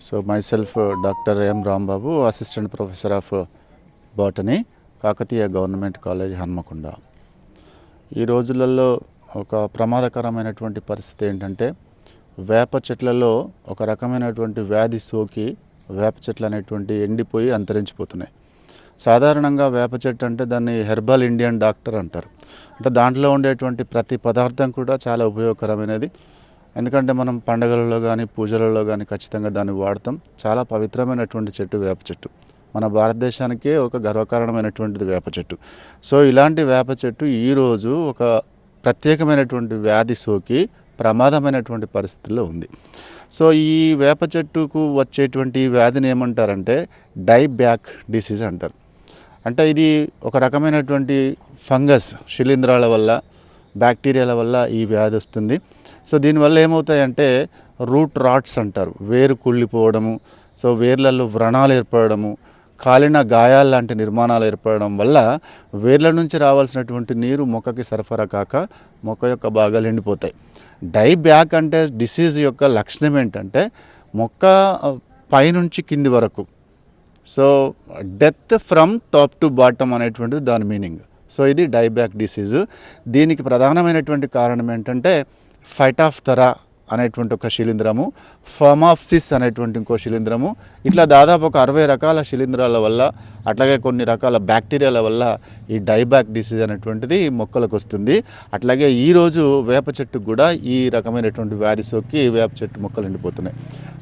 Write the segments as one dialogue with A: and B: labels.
A: So myself doctor M Rambabu assistant professor of botany Kakatiya government college Hanamkonda ఈ రోజులలో ఒక ప్రమాదకరమైనటువంటి పరిస్థితి ఏంటంటే వేప చెట్లలో ఒక రకమైనటువంటి వ్యాధి సోకి వేప చెట్లు అనేటువంటి ఎండిపోయి అంతరించిపోతున్నాయి. సాధారణంగా వేప చెట్టు అంటే దాన్ని హెర్బల్ ఇండియన్ డాక్టర్ అంటారు. అంటే దాంట్లో ఉండేటువంటి ప్రతి పదార్థం కూడా చాలా ఉపయోగకరమైనది. ఎందుకంటే మనం పండగలలో కానీ పూజలలో కానీ ఖచ్చితంగా దాన్ని వాడతాం. చాలా పవిత్రమైనటువంటి చెట్టు వేప చెట్టు. మన భారతదేశానికే ఒక గర్వకారణమైనటువంటిది వేప చెట్టు. సో ఇలాంటి వేప చెట్టు ఈరోజు ఒక ప్రత్యేకమైనటువంటి వ్యాధి సోకి ప్రమాదమైనటువంటి పరిస్థితుల్లో ఉంది. సో ఈ వేప చెట్టుకు వచ్చేటువంటి వ్యాధిని ఏమంటారంటే డై బ్యాక్ డిసీజ్ అంటారు. అంటే ఇది ఒక రకమైనటువంటి ఫంగస్ శిలీంధ్రాల వల్ల బ్యాక్టీరియాల వల్ల ఈ వ్యాధి వస్తుంది. సో దీనివల్ల ఏమవుతాయంటే రూట్ రాట్స్ అంటారు. వేరు కుళ్ళిపోవడము సో వేర్లలో వ్రణాలు ఏర్పడము కాలిన గాయాలు లాంటి నిర్మాణాలు ఏర్పడడం వల్ల వేర్ల నుంచి రావాల్సినటువంటి నీరు మొక్కకి సరఫరా కాక మొక్క యొక్క భాగాలు ఎండిపోతాయి. డై బ్యాక్ అంటే డిసీజ్ యొక్క లక్షణం ఏంటంటే మొక్క పైనుంచి కింది వరకు. So death from top to bottom అనేటువంటిది దాని మీనింగ్. సో ఇది డైబ్యాక్ డిసీజ్. దీనికి ప్రధానమైనటువంటి కారణం ఏంటంటే ఫైటాఫ్తరా అనేటువంటి ఒక శిలీంధ్రము ఫమాఫ్సిస్ అనేటువంటి ఇంకో శిలీంధ్రము ఇట్లా దాదాపు ఒక అరవై రకాల శిలీంధ్రాల వల్ల అట్లాగే కొన్ని రకాల బ్యాక్టీరియాల వల్ల ఈ డైబ్యాక్ డిసీజ్ అనేటువంటిది మొక్కలకు వస్తుంది. అట్లాగే ఈరోజు వేప చెట్టుకు కూడా ఈ రకమైనటువంటి వ్యాధి సోకి వేప చెట్టు మొక్కలు ఎండిపోతున్నాయి.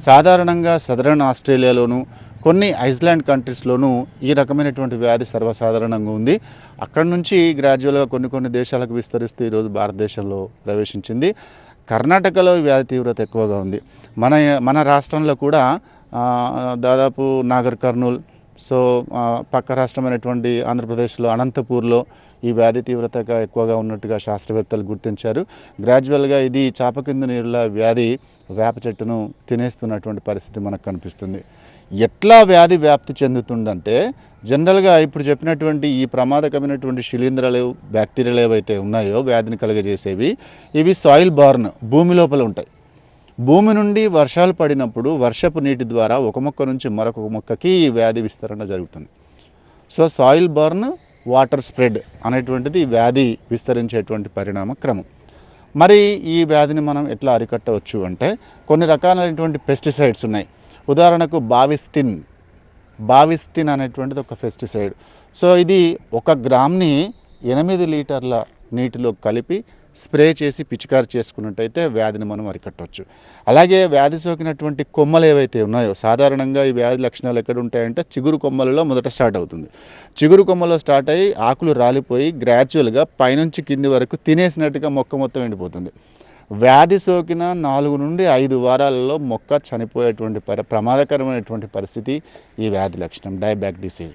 A: సాధారణంగా సదరన్ ఆస్ట్రేలియాలోను కొన్ని ఐస్లాండ్ కంట్రీస్లోనూ ఈ రకమైనటువంటి వ్యాధి సర్వసాధారణంగా ఉంది. అక్కడ నుంచి గ్రాడ్యువల్గా కొన్ని కొన్ని దేశాలకు విస్తరిస్తూ ఈరోజు భారతదేశంలో ప్రవేశించింది. కర్ణాటకలో వ్యాధి తీవ్రత ఎక్కువగా ఉంది. మన మన రాష్ట్రంలో కూడా దాదాపు నాగర్ కర్నూల్ సో పక్క రాష్ట్రమైనటువంటి ఆంధ్రప్రదేశ్లో అనంతపూర్లో ఈ వ్యాధి తీవ్రతగా ఎక్కువగా ఉన్నట్టుగా శాస్త్రవేత్తలు గుర్తించారు. గ్రాడ్యువల్గా ఇది చాప కింద నీరుల వ్యాధి వేప చెట్టును తినేస్తున్నటువంటి పరిస్థితి మనకు కనిపిస్తుంది. ఎట్లా వ్యాధి వ్యాప్తి చెందుతుందంటే జనరల్గా ఇప్పుడు చెప్పినటువంటి ఈ ప్రమాదకరమైనటువంటి శిలీంధ్రాలు బ్యాక్టీరియాలు ఏవైతే ఉన్నాయో వ్యాధిని కలుగజేసేవి ఇవి సాయిల్ బార్న్ భూమి లోపల ఉంటాయి. భూమి నుండి వర్షాలు పడినప్పుడు వర్షపు నీటి ద్వారా ఒక మొక్క నుంచి మరొక మొక్కకి వ్యాధి విస్తరణ జరుగుతుంది. So soil borne water spread అనేటువంటిది వ్యాధి విస్తరించేటువంటి పరిణామ క్రమం. మరి ఈ వ్యాధిని మనం ఎట్లా అరికట్టవచ్చు అంటే కొన్ని రకాలైనటువంటి పెస్టిసైడ్స్ ఉన్నాయి. ఉదాహరణకు బావిస్టిన్. బావిస్టిన్ అనేటువంటిది ఒక పెస్టిసైడ్ సో ఇది ఒక గ్రామ్ని ఎనిమిది లీటర్ల నీటిలో కలిపి స్ప్రే చేసి పిచికారి చేసుకున్నట్టయితే వ్యాధిని మనం అరికట్టవచ్చు అలాగే వ్యాధి సోకినటువంటి కొమ్మలు ఏవైతే ఉన్నాయో సాధారణంగా ఈ వ్యాధి లక్షణాలు ఎక్కడ ఉంటాయంటే చిగురు కొమ్మలలో మొదట స్టార్ట్ అవుతుంది. చిగురు కొమ్మలో స్టార్ట్ అయ్యి ఆకులు రాలిపోయి గ్రాడ్యువల్గా పైనుంచి కింది వరకు తినేసినట్టుగా మొక్క మొత్తం ఎండిపోతుంది. వ్యాధి సోకిన నాలుగు నుండి ఐదు వారాలలో మొక్క చనిపోయేటువంటి పరి ప్రమాదకరమైనటువంటి పరిస్థితి ఈ వ్యాధి లక్షణం డయాబ్యాక్ డిసీజ్.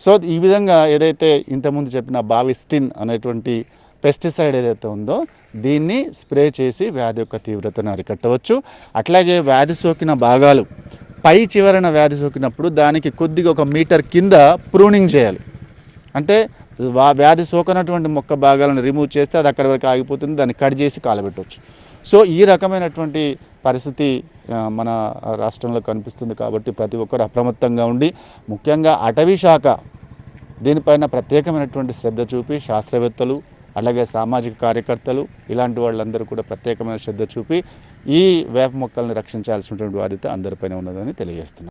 A: సో ఈ విధంగా ఏదైతే ఇంతకుముందు చెప్పిన బావిస్టిన్ అనేటువంటి పెస్టిసైడ్ ఏదైతే ఉందో దీన్ని స్ప్రే చేసి వ్యాధి యొక్క తీవ్రతను అరికట్టవచ్చు. అట్లాగే వ్యాధి సోకిన భాగాలు పై చివరన వ్యాధి సోకినప్పుడు దానికి కొద్దిగా ఒక మీటర్ కింద ప్రూనింగ్ చేయాలి. అంటే వా- వ్యాధి సోకనటువంటి మొక్క భాగాలను రిమూవ్ చేస్తే అది అక్కడి వరకు ఆగిపోతుంది దాన్ని కట్ చేసి కాలబెట్టవచ్చు. సో ఈ రకమైనటువంటి పరిస్థితి మన రాష్ట్రంలో కనిపిస్తుంది కాబట్టి ప్రతి ఒక్కరు అప్రమత్తంగా ఉండి ముఖ్యంగా అటవీ శాఖ దీనిపైన ప్రత్యేకమైనటువంటి శ్రద్ధ చూపి శాస్త్రవేత్తలు అలాగే సామాజిక కార్యకర్తలు ఇలాంటి వాళ్ళందరూ కూడా ప్రత్యేకమైన శ్రద్ధ చూపి ఈ వేప మొక్కల్ని రక్షించాల్సినటువంటి బాధ్యత అందరిపైన ఉన్నదని తెలియజేస్తున్నారు